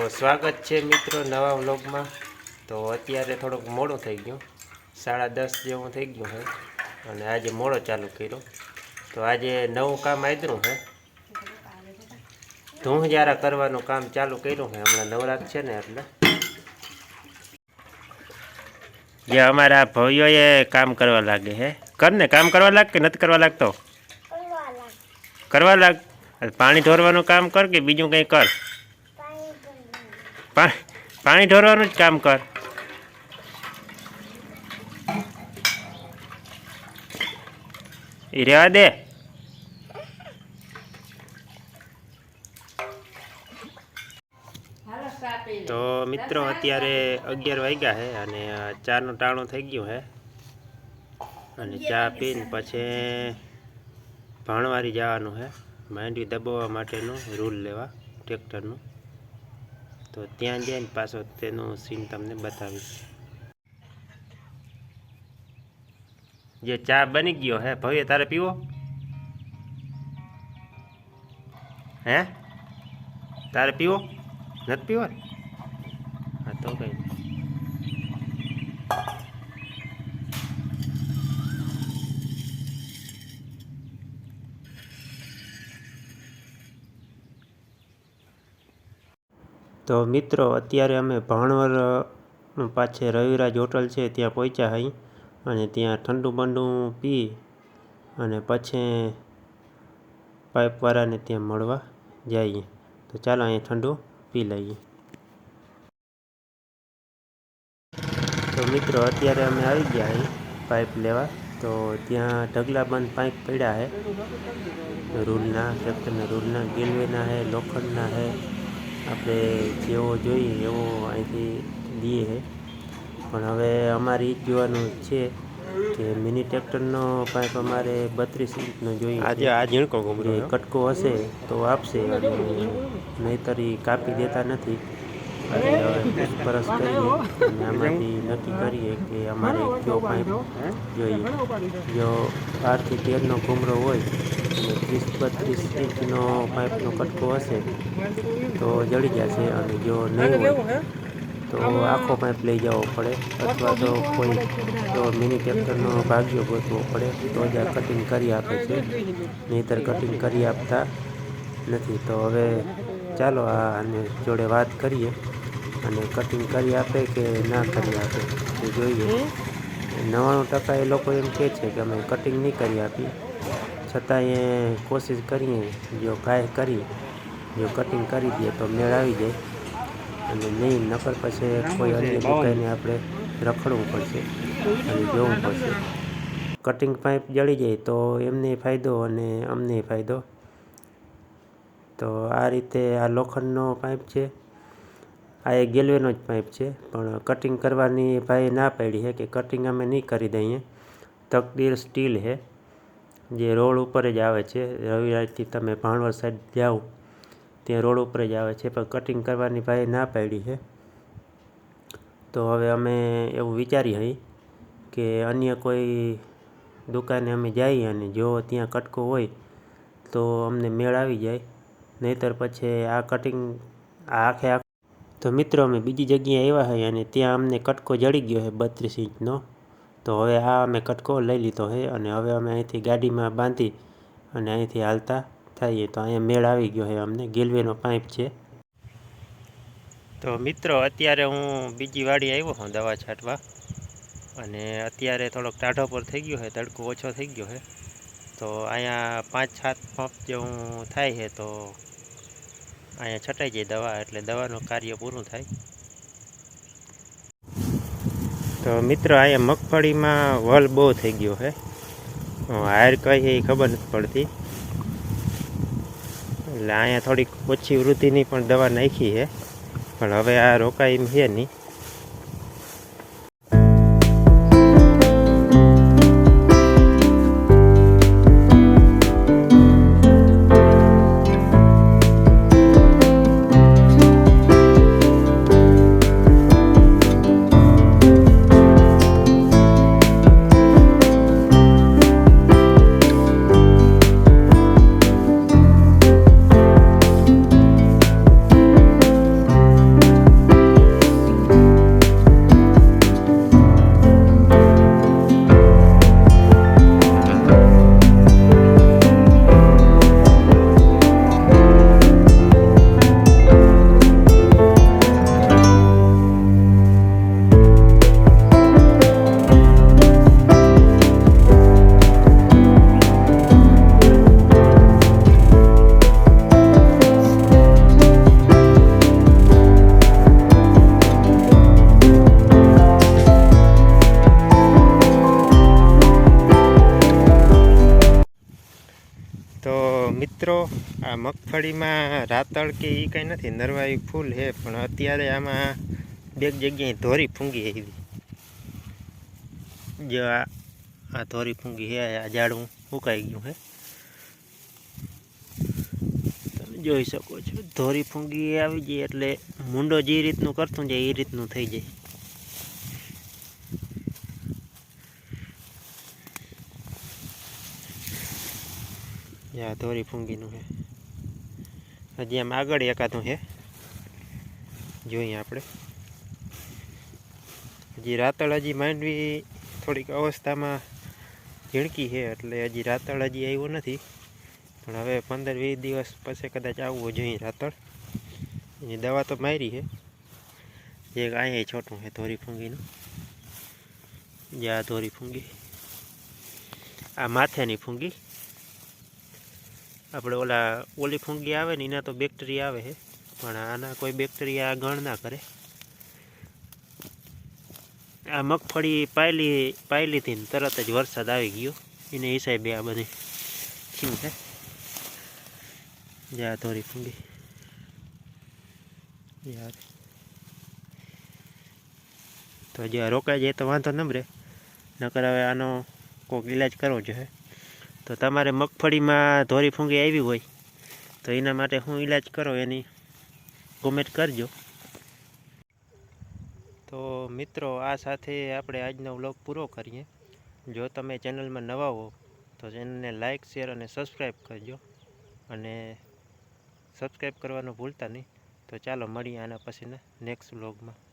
તો સ્વાગત છે મિત્રો નવા વ્લોગમાં. તો અત્યારે થોડોક મોડો થઈ ગયો. સાડા દસ જેવું થઈ ગયું છે અને આજે મોડો ચાલુ કર્યો. તો આજે નવું કામ આદરું છે ધૂં જ્યારે કરવાનું કામ ચાલુ કર્યું છે હમણાં નવરાત છે ને એટલે. જે અમારા ભાઈઓએ કામ કરવા લાગે હે. કર ને કામ કરવા લાગ કે નથી કરવા લાગતો? કરવા લાગ. પાણી ઢોરવાનું કામ કર કે બીજું કંઈ કર? પાણી ઢોરવાનું જ કામ કર. એ રહેવા દે. તો મિત્રો અત્યારે અગિયાર વાગ્યા છે અને ચાનું ટાણું થઈ ગયું છે અને ચા પીને પછી ભાણવારી જવાનું છે માંડવી દબાવવા માટેનું રૂલ લેવા, ટ્રેક્ટરનું. તો ત્યાં જઈને પાછો તેનો સીન તમને બતાવીશ. જે ચા બની ગયો, હે, ભવ્ય, તારે પીવો? હે? તારે પીવો? નથી પીવો ને? હા તો કઈ નહીં. તો મિત્રો, અત્યારે અમે ભાણવર પાછે રવિરાજ હોટલ છે, ત્યાં પહોંચ્યા હઈ અને ત્યાં ઠંડુ બંડુ પી અને પછી પાઇપવાળાને ત્યાં મળવા જઈએ. તો ચાલો અહીંયા ઠંડુ પી લઈએ. તો મિત્રો, અત્યારે અમે આવી ગયા અહીં પાઇપ લેવા. તો ત્યાં ઢગલાબંધ પાઇપ પડ્યા છે રૂલના ટ્રેક્ટરના રૂલના, ગેલવેના છે લોખંડના છે આપણે જેવો જોઈએ એવો અહીંથી લઈએ છે. પણ હવે અમારે એ જ જોવાનું છે કે મિની ટ્રેક્ટરનો પાઇપ અમારે બત્રીસ ઇંચનો જોઈએ આજે આ ઝીણકો કટકો હશે તો આપશે અને નહીતર ઈ કાપી દેતા નથી. હવે પૂછપરછ કરીએ અને આમાંથી નક્કી કરીએ કે અમારે કયો પાઇપ જોઈએ. જો બારથી તેરનો ઘૂમરો હોય અને ત્રીસ બત્રીસ ઇંચનો પાઇપનો કટકો હશે તો જડી જશે અને જો નહીં હોય તો આખો પાઇપ લઈ જવો પડે. અથવા તો કોઈ તો મિની ટ્રેક્ટરનો ભાગ્યો ગોતવો પડે તો જ આ કટિંગ કરી આપે છે. નહીંતર કટિંગ કરી આપતા નથી. તો હવે ચાલો આને જોડે વાત કરીએ. અને કટિંગ કરી આપે કે ના કરી આપે એ જોઈએ. નવ્વાણું ટકા એ લોકો એમ કહે છે કે અમે કટિંગ નહીં કરી આપી. છતાંય કોશિશ કરીએ જો કાંઈ કરીએ જો કટિંગ કરી દઈએ તો મેળ આવી જાય. અને નહીં નકર પછી કોઈ અન્ય દુકાને આપણે રખડવું પડશે અને જોવું પડશે. કટિંગ પાઇપ જળી જાય તો એમને ફાયદો અને અમને ફાયદો. તો આ રીતે આ લોખંડનો પાઇપ છે. આ એક ગેલવેનો જ પાઇપ છે, પણ કટિંગ કરવાની ભાઈ ના પાડી છે કે કટિંગ અમે નહીં કરી દઈએ. તકદીર સ્ટીલ છે જે રોડ ઉપર જ આવે છે. રવિવારથી તમે ભાણવડ સાઈડ જાઓ, ત્યાં રોડ ઉપર જ આવે છે, પણ કટિંગ કરવાની ભાઈ ના પાડી છે તો હવે અમે એવું વિચારી હઈ કે અન્ય કોઈ દુકાને અમે જઈએ અને જો ત્યાં કટકો હોય તો અમને મેળ આવી જાય. નહીંતર પછી આ કટિંગ આ આખે આખ તો મિત્રો, અમે બીજી જગ્યાએ આવ્યા હોય અને ત્યાં અમને કટકો જડી ગયો છે બત્રીસ ઇંચનો. તો હવે આ અમે કટકો લઈ લીધો છે અને હવે અમે અહીંથી ગાડીમાં બાંધી અને અહીંથી હાલતા થઈએ. તો અહીંયા મેળ આવી ગયો છે અમને. ગેલવેનો પાઇપ છે. તો મિત્રો, અત્યારે હું બીજી વાડી આવ્યો છું દવા છાંટવા. અને અત્યારે થોડોક ટાઢો પર થઈ ગયો છે તડકો ઓછો થઈ ગયો છે તો અહીંયા પાંચ સાત પંપ જેવું થાય છે તો અહીંયા છટાઈ જાય દવા, એટલે દવાનું કાર્ય પૂરું થાય. તો મિત્રો અહીંયા મગફળીમાં વલ બહુ થઈ ગયો છે હાર કઈ એ ખબર નથી પડતી. એટલે અહીંયા થોડીક ઓછી વૃદ્ધિની પણ દવા નાખી છે પણ હવે આ રોકાય એમ છે નહીં. મિત્રો, આ મગફળીમાં રાતળ કે એ કંઈ નથી, નરવાયું ફૂલ છે પણ અત્યારે આમાં બે જગ્યાએ ધોરી ફૂંગી આવી. જો આ ધોરી ફૂંગી છે આ ઝાડું ઉકાઈ ગયું છે તમે જોઈ શકો છો, ધોરી ફૂંગી આવી જાય એટલે મુંડો જે રીતનું કરતું જાય, એ રીતનું થઈ જાય. જે આ ધોરી ફૂંગીનું છે હજી આમ આગળ એકાદું છે જોઈએ આપણે. હજી રાતળ હજી માંડવી થોડીક અવસ્થામાં ઝીણકી છે એટલે હજી રાતળ હજી આવ્યો નથી. પણ હવે પંદર વીસ દિવસ પછી કદાચ આવવું જોઈએ રાતળ. એની દવા તો મારી છે એક અહીંયા છોટું છે ધોરી ફૂંગીનું. જે આ ધોરી ફૂંગી. આ માથેની ફૂંગી. આપણે ઓલા ઓલી ફૂંગી આવે ને એના તો બેક્ટેરિયા આવે છે પણ આના કોઈ બેક્ટેરિયા ગણ ના કરે. આ મગફળી પાયલી પાયલી હતી ને તરત જ વરસાદ આવી ગયો. એને હિસાબે આ બધી થયું છે. જા, ધોરી ફૂંગી. તો જે આ રોકાઈ જાય તો વાંધો નમરે નકર હવે આનો કોઈક ઈલાજ કરવો જોઈએ. તો તમારે મગફળીમાં ધોરી ફૂંગી આવી હોય, તો એના માટે હું ઈલાજ કરો, એની કોમેન્ટ કરજો. તો મિત્રો, આ સાથે આપણે આજનો વ્લોગ પૂરો કરીએ. જો તમે ચેનલમાં નવા હો, તો ચેનલને લાઇક શેર અને સબસ્ક્રાઈબ કરજો. અને સબસ્ક્રાઈબ કરવાનું ભૂલતા નહીં. તો ચાલો, મળીએ આના પછીના નેક્સ્ટ વ્લોગમાં.